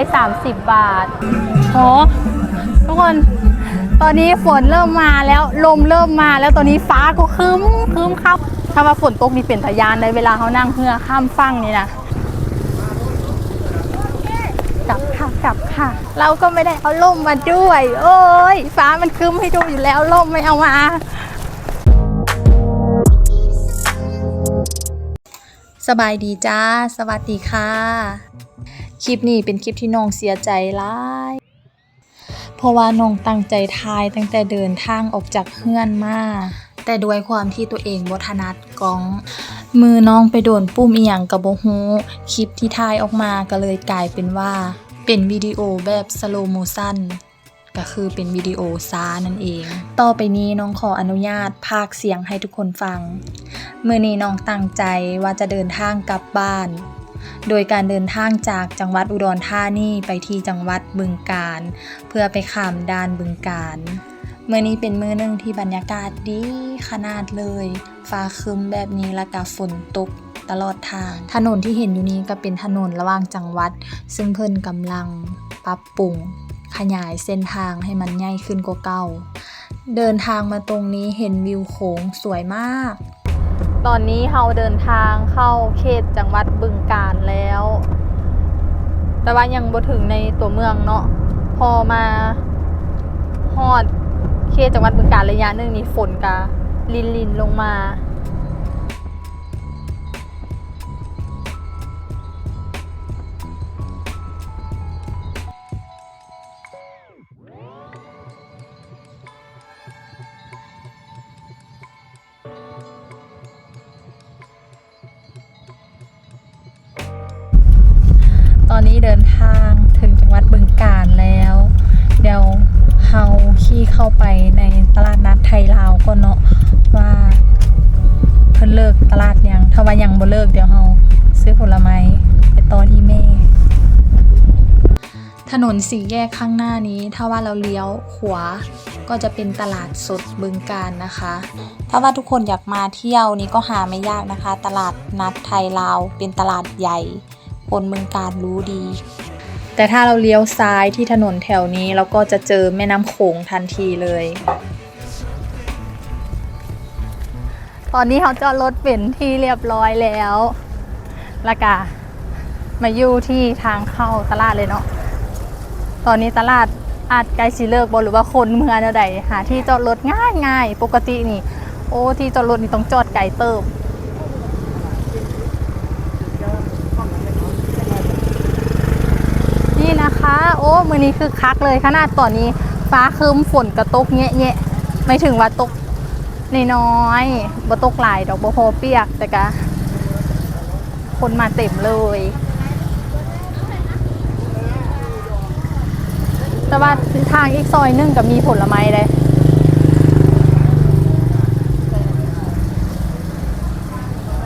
230 บาทโหทุกคน ตอนนี้ฝนเริ่มมาแล้วลมเริ่มมาแล้วตอนนี้ฟ้าก็คึ้มคึ้มครับ ถ้าว่าฝนตกนี่เป็นตายานในเวลาเขานั่งเรือข้ามฝั่งนี่นะกลับค่ะกลับค่ะ เราก็ไม่ได้เอาล่มมาด้วย โอ้ยฟ้ามันคึ้มให้ดูอยู่แล้วล่มไม่เอามาสบายดีจ้า สวัสดีค่ะ คลิปนี้เป็นคลิปที่น้องเสียใจร้าย เพราะว่าน้องตั้งใจทายตั้งแต่เดินทางออกจากเฮือนมาแต่ด้วยความที่ตัวเองบ่ถนัดกล้อง มือน้องไปโดนปุ่มอีหยังกับบ่ฮู้คลิปที่ถ่ายออกมาก็เลยกลายเป็นว่า เป็นวิดีโอแบบสโลโมชันก็คือเป็นวิดีโอซ้านั่นเอง ต่อไปนี้น้องขออนุญาตพากเสียงให้ทุกคนฟัง เมื่อนี้น้องตั้งใจว่าจะเดินทางกลับบ้าน โดยการเดินทางจากจังหวัดอุดรธานีไปที่จังหวัดบึงกาฬเพื่อไปข้ามด่านบึงกาฬเมื่อนี้เป็นมื้อหนึงที่บรรยากาศดีขนาดเลย ฟ้าคึมแบบนี้และกาฝนตกตลอดทาง ถนนที่เห็นอยู่นี้ก็เป็นถนนระหว่างจังหวัด ซึ่งเพิ่นกำลังปรับปรุง ขยายเส้นทางให้มันใหญ่ขึ้นกว่าเก่า เดินทางมาตรงนี้เห็นวิวโขงสวยมาก ตอนนี้เราเดินทางเข้าเขตจังหวัดบึงกาฬแล้ว แต่ว่ายังบ่ถึงในตัวเมืองเนาะ พอมาฮอดเขตจังหวัดบึงกาฬระยะหนึงนี่ฝนกะลินลินลงมา ฮาขี่เข้าไปในตลาดนัดไทยลาวก่อนเนาะว่าเพิ่นเลิกตลาดยังถ้าว่ายังบ่เลิกเดี๋ยวเฮาซื้อผลไม้ไปต่อที่แม่ถนนสี่แยกข้างหน้านี้ ถ้าว่าเราเลี้ยวขวาก็จะเป็นตลาดสดบึงการนะคะ ถ้าว่าทุกคนอยากมาเที่ยวนี้ก็หาไม่ยากนะคะ ตลาดนัดไทยลาวเป็นตลาดใหญ่ คนบึงการรู้ดี แต่ถ้าเราเลี้ยวซ้ายที่ถนนแถวนี้เราก็จะเจอแม่น้ำโขงทันทีเลย ตอนนี้เขาจอดรถเป็นที่เรียบร้อยแล้วล้วก็มาอยู่ที่ทางเข้าตลาดเลยเนาะ ตอนนี้ตลาดอาจใกล้สิเลิกบ่หรือว่าคนเมืองแนวใดหาที่จอดรถง่ายง่ายปกตินี่ โอ้ที่จอดรถนี่ต้องจอดไกลเติบ นี่นะคะ โอ้ มือนี้คือคักเลยขนาดตอนนี้ ฟ้าครึ้มฝนกระตกแงะแงะๆไม่ถึงว่าตกน้อยบ่ตกหลายดอกบ่พอเปียกแต่กะคนมาเต็มเลย แต่ว่าทางอีกซอยนึงก็มีผลไม้เลย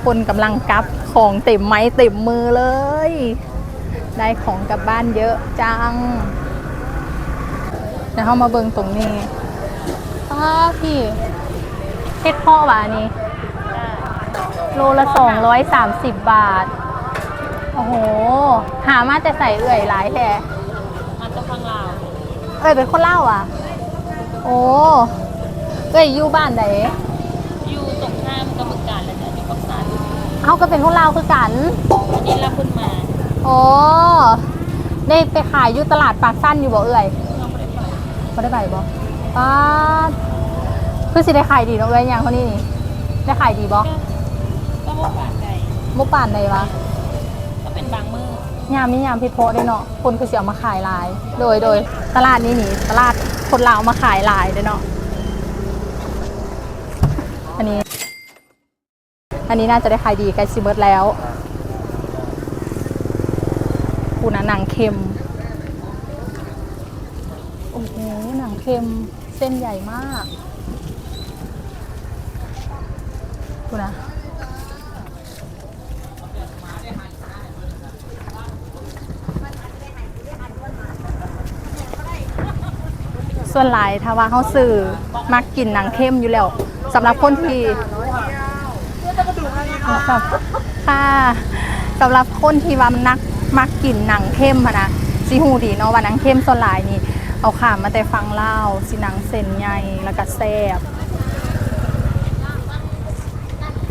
คนกำลังกับของเต็มไม้เต็มมือเลย ได้ของกลับบ้านเยอะจังเดี๋ยวเรามาเบิงตรงนี้อ้าพี่เฮ็ดพ่อหวานี่โลละสองร้อยสามสิบบาท โอ้โห หามาแต่ใส่เอื่อยหลายแท้มันจะพังลาวเอ้ยเป็นคนเล่าวอะ โอ้เอ้ยอยู่บ้านไหนอยู่ตรงข้ามกับบึงการแล้วจ้ะอยู่ปักสันเอาก็เป็นคนเล่าวคือกันอันนี้รับคุณมา โอ้ได้ไปขายอยู่ตลาดปากสั้นอยู่บ่เอ้ยเราไม่ได้ไปไม่ได้ไปบ่ป้าดคือสิได้ขายดีเนาะเอ้ยอย่างเขานี่นี่ได้ขายดีบ่ก็ว่าปากไก่มุป่านใดวะก็เป็นบางมือยามนี้ยามพิดโพได้เนาะคนคือสิเอามาขายหลาย โดยโดยตลาดนี้นี่ตลาดคนลาวมาขายหลายเด้เนาะอันนี้ อันนี้น่าจะได้ขายดีใกล้ซิเบิร์ดแล้ว คูนะหนังเค็ม โอ้โห หนังเค็ม เส้นใหญ่มากคูนะส่วนหลายถ้าว่าเขาซื้อมักกินหนังเข้มอยู่แล้วสำหรับคนที่ค่ะสำหรับคนที่ว่ามันนัก มักกินหนังเข้มอะนะซีฮูดีเนาะว่าหนังเข้มส่วนหลายนี่ เอาขามมาแต่ฟังเล่าสิหนังเส้นใหญ่แล้วก็แซ่บ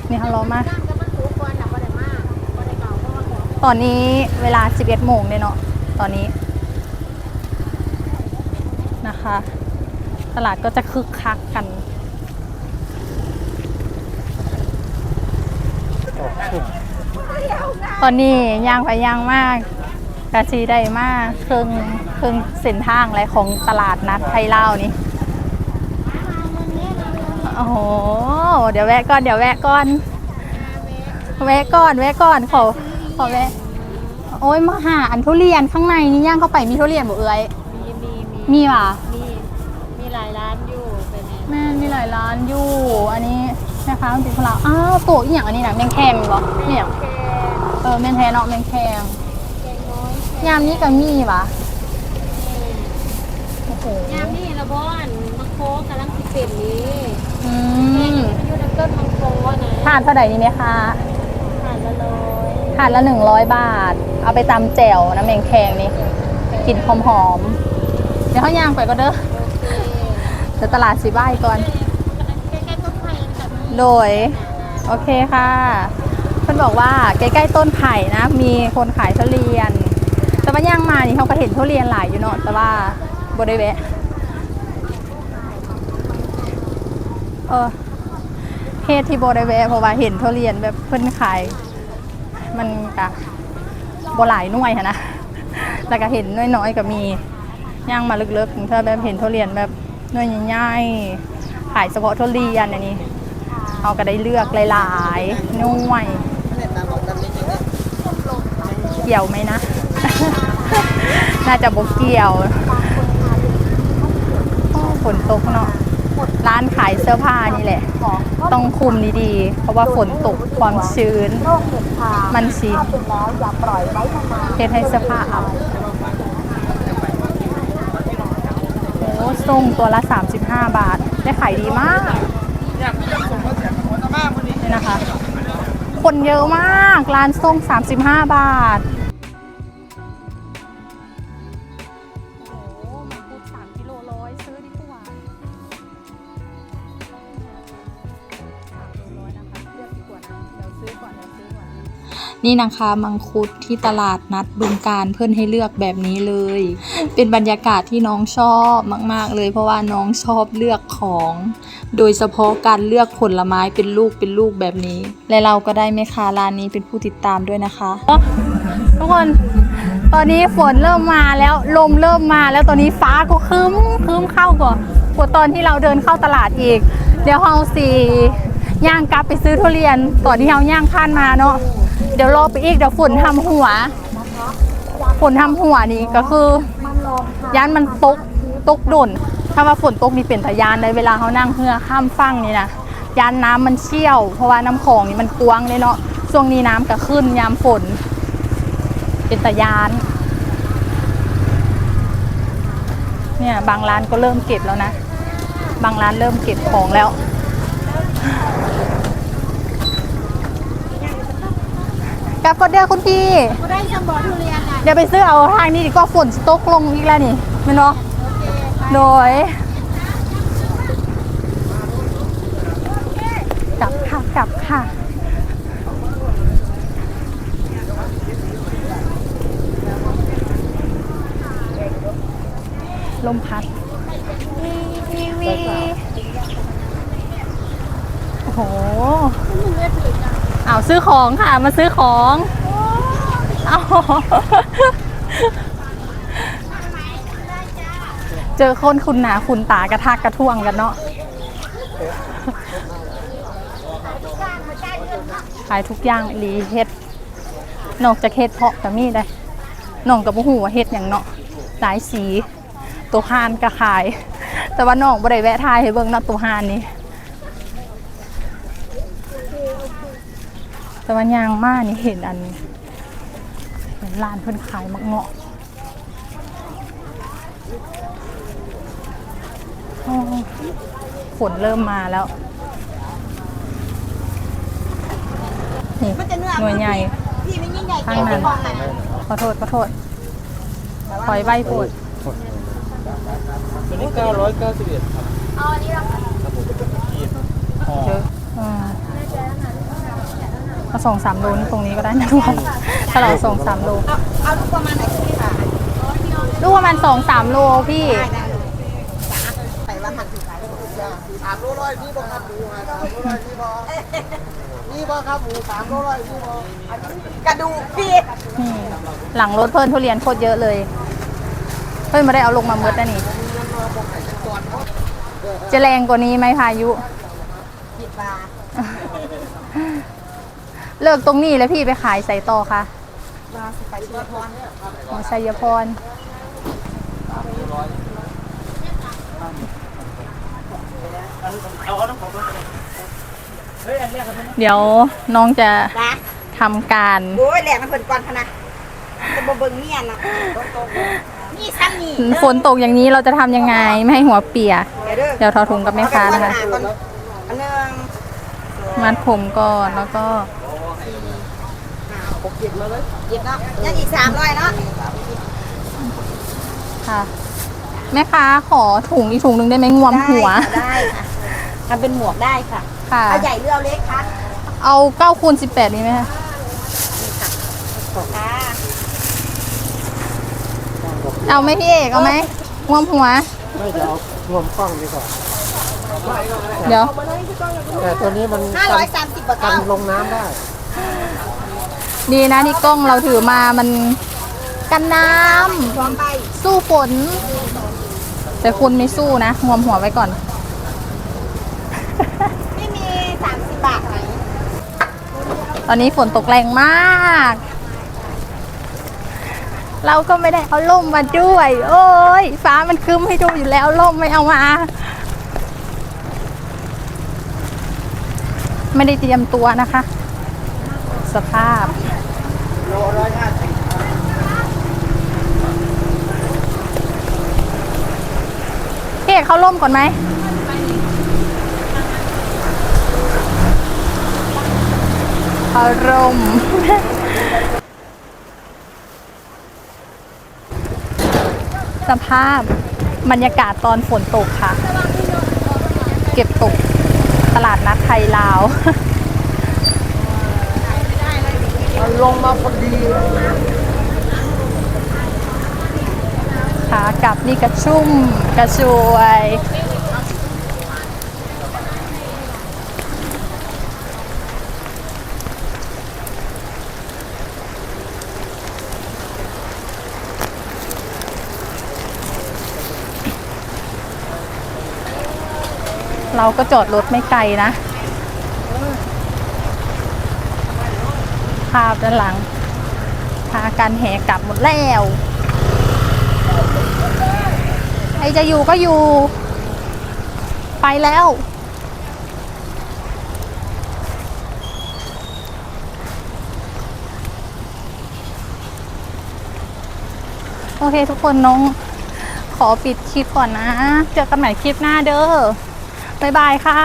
นี่ฮัลโหลมาตอนนี้เวลา 11โมงเลยเนาะตอนนี้นะคะ ตลาดก็จะคึกคักกัน ตอนนี้ย่างไปย่างมากกะชีได้มากเครื่องเครื่องเส้นทางอะไรของตลาดนัดไทยเล่าวนี่โอ้โหเดี๋ยวแวะก่อนเดี๋ยวแวะก่อนแวะก่อนแวะก่อนขอขอแวะโอ้ยมาหาอันทุเรียนข้างในนี่ย่างเข้าไปมีทุเรียนบ่เอ้ยมีมีมีมีว่ะมีมีหลายร้านอยู่เป็นไงแม่มีหลายร้านอยู่ อันนี้นะคะมันเป็นของเราอ้าวโตอีกอย่างอันนี้นะแมงแคมบ่เนี่ย เออแมงแทเนาะแมงแคมแกงน้อยยามนี้ก็มีว่ะโอ้โหยามนี่ละบอนมังโคกำลังสิเป็นนี้อืแม่มอยู่น้ำต้นมังโคนะถาดเท่าไหร่นี่ไหมคะผ่านละร้อยถาดละหนึ่งร้อยบาท เอาไปตำแจ่วนะแมงแคงนี่กลิ่นหอมๆเดี๋ยวเขาย่างไปก็เด้อโอเคเดี๋ยวตลาดสีบ้ายก่อน ใกล้ๆต้นไผ่กับมีโดย โอเคค่ะเพื่อ นบอกว่าใกล้ๆต้นไผ่นะ มีคนขายทุเรียน แต่ว่าย่างมานี่เขาก็เห็นทุเรียนหลายอยู่เนาะแต่ว่าบได้แวะเออเหตุที่บได้แวะเพราะว่าเห็นทุเรียนแบบเพื่อนขาย มันกะบหลายหน่วยนะแล้วก็เห็นน้อยๆก็มีย่างมาลึกๆถ้าแบบเห็นทุเรียนแบบน่วยใหญ่ๆขายเฉพาะทุเรียนอันนี้เราก็ได้เลือกหลายๆหน่วย เกี่ยวไหมนะ น่าจะบกเกี่ยวฝนตกเนาะร้านขายเสื้อผ้านี่แหละ ต้องคุมดีๆ เพราะว่าฝนตกความชื้น มันสีเฮ็ดให้เสื้อผ้าเอับโอ้ส่งตัวละ 35 บาท ได้ขายดีมากนี่นะคะ คนเยอะมาก ร้านส้ม35 บาท ซื้อก่อนเดี๋ยวซื้อก่อนนี่นะคะมังคุดที่ตลาดนัดบึงการเพื่อนให้เลือกแบบนี้เลย เป็นบรรยากาศที่น้องชอบมาก ๆ เลย เพราะว่าน้องชอบเลือกของ โดยเฉพาะการเลือกผลไม้เป็นลูกเป็นลูกแบบนี้ และเราก็ได้แม่ค้าร้านนี้เป็นผู้ติดตามด้วยนะคะทุกคนตอนนี้ฝนเริ่มมาแล้วลมเริ่มมาแล้วตอนนี้ฟ้าก็คึ้มคึ้มเข้ากว่ากว่าตอนที่เราเดินเข้าตลาดอีก เดี๋ยวเฮาสี ย่างกลับไปซื้อทุเรียนตอนที่เฮาย่างข้านมาเนาะเดี๋ยวรอไปอีกเดี๋ยวฝนทำหัว ฝนทำหัวนี่ก็คือยานมันตกตกด่นถ้าว่าฝนตกนี่เป็นตะยานเลยเวลาเขานั่งเรือข้ามฝั่งนี่นะยานน้ำมันเชี่ยว เพราะว่าน้ำคลองนี่มันกว้างเลยเนาะช่วงนี้น้ำก็ขึ้นยามฝน เป็นตะยาน เนี่ยบางร้านก็เริ่มเก็บแล้วนะ บางร้านเริ่มเก็บของแล้ว กลับก็เด้อคุณพี่ก็ได้สมบอทุเรียนอะเดี๋ยวไปซื้อเอาทางนี้ดีกว่าฝนสตกลงอีกแล้วนี่แมันเนาะโดยกลับค่ะกลับค่ะ ลมพัดวีวีโอ้โหเอา ซื้อของค่ะ มาซื้อของ เอาเจอคนคุณหนาคุณตากระทากกระท่วงกันเนาะขายทุกอย่างอีหลีเฮ็ด นอกจากเฮ็ดเพาะกับมีได้น้องกับบุหูว่าเฮ็ดอย่างเนาะหลายสี ตัวฮานก็ขาย แต่ว่าน้องบ่ได้แวะทายให้เบิ่งเนาะตัวฮานนี่ แต่ว่ายางมานี่เห็นอันเห็นร้านเพิ่นขายมักเงาะโอ้ฝนเริ่มมาแล้วนี่หน่วยใหญ่พี่ไม่ยิ่งใหญ่ข้างนั้นขอโทษขอโทษหอยใบโพดตัวนี้เก้าร้อยเก้าสิบเอ็ดครับเอาอันนี้ละค่ะครับผมขีดห่อเยอะ อ่าเอาสองสามโลนี่ตรงนี้ก็ได้นะทุกคนถ้าเราสองสามโลเอาเอาลูกประมาณไหนพี่ค่ะลูกประมาณสองสามโลพี่ได้ได้ไปว่าหันถึงขายสามโลร้อยพี่บอกครับหมูสามโลร้อยพี่บอกนี่บอกครับหมูสามโลร้อยพี่บอกกระดูกพี่นี่หลังรถเพิ่นทุเรียนโคตรเยอะเลย เพิ่นไม่ได้เอาลงมาเมดนะนี่จะแรงกว่านี้ไหมพายุผิดมา เลิกตรงนี้แล้วพี่ไปขายใส่ต่อค่ะมาสไปเดอร์พรของชัยพรเดี๋ยวน้องจะนะทำการ โอ้ยแหลกมันเพิ่นก่อนพะนะจะบ่เบิ่งเมียนะนี่ซ้ำนี่ฝนตกอย่างนี้เราจะทำยังไง ไม่ให้หัวเปียก เดี๋ยวเด้อเดี๋ยวทอถุงกับแม่ค้านะคะเอไปก่อนอันห นึงมัดผมก่อนแล้วก็เก็บเนาะยังอีกสามร้อยเนาะค่ะ แม่ค้าขอถุงอีกถุงหนึ่งได้ไหมงวมหัว ได้ค่ะได้ค่ะทำเป็นหมวกได้ค่ะค่ะ เอาใหญ่หรือเอาเล็กคะเอา9คูณ18นี่ไหมคะค่ะเอาไหมพี่เอกเอาไหมงวมหัว ไม่จะเอารวมกล้องดีกว่าเดี๋ยว แต่ตัวนี้มันห้าร้อยสามสิบบาทกันเก้าลงน้ำได้ ดีนะที่กล้องเราถือมามันกันน้พร้อมใบำสู้ฝน แต่คุณไม่สู้นะงวมหัวไว้ก่อน ไม่มีสามสิบบาทไหนตอนนี้ฝนตกแรงมาก เราก็ไม่ได้เอาล่มมาด้วย โอ้ยฟ้ามันครึ้มให้ดูอยู่แล้วล่มไม่เอามาไม่ได้เตรียมตัวนะคะ สภาพโลร้อยห้าสิบพี่เอกเข้าร่มก่อนไหมเข้าร่ม สภาพบรรยากาศตอนฝนตกค่ะ เก็บตกตลาดนัดไทยลาว มันลงมาพอดีขากลับนี่กระชุ่มกระชวย เราก็จอดรถไม่ไกลนะ ภาพด้านหลัง พากันแห่กลับหมดแล้วใครจะอยู่ก็อยู่ ไปแล้ว โอเคทุกคนน้องขอปิดคลิปก่อนนะ เจอกันใหม่คลิปหน้าเด้อ บ๊ายบายค่ะ